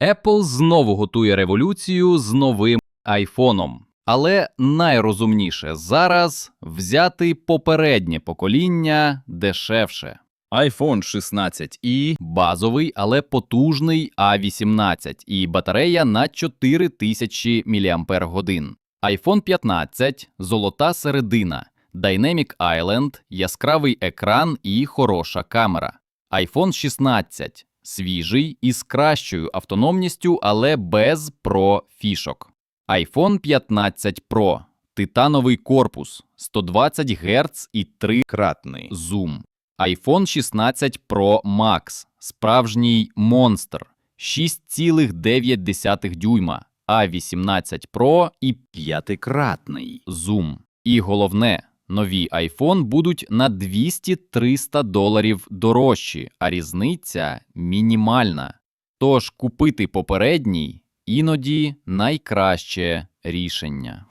Apple знову готує революцію з новим айфоном. Але найрозумніше зараз взяти попереднє покоління дешевше. iPhone 16 і Базовий, але потужний A18 і батарея на 4000 мАч. iPhone 15 – золота середина, Dynamic Island, яскравий екран і хороша камера. iPhone 16 – свіжий із кращою автономністю, але без про фішок. iPhone 15 Pro – титановий корпус, 120 Гц і 3 кратний. зум. iPhone 16 Pro Max – справжній монстр, 6,9 дюйма, A18 Pro і П'ятикратний. зум. І головне, нові iPhone будуть на 200-300 доларів дорожчі, а різниця мінімальна. Тож купити попередній іноді найкраще рішення.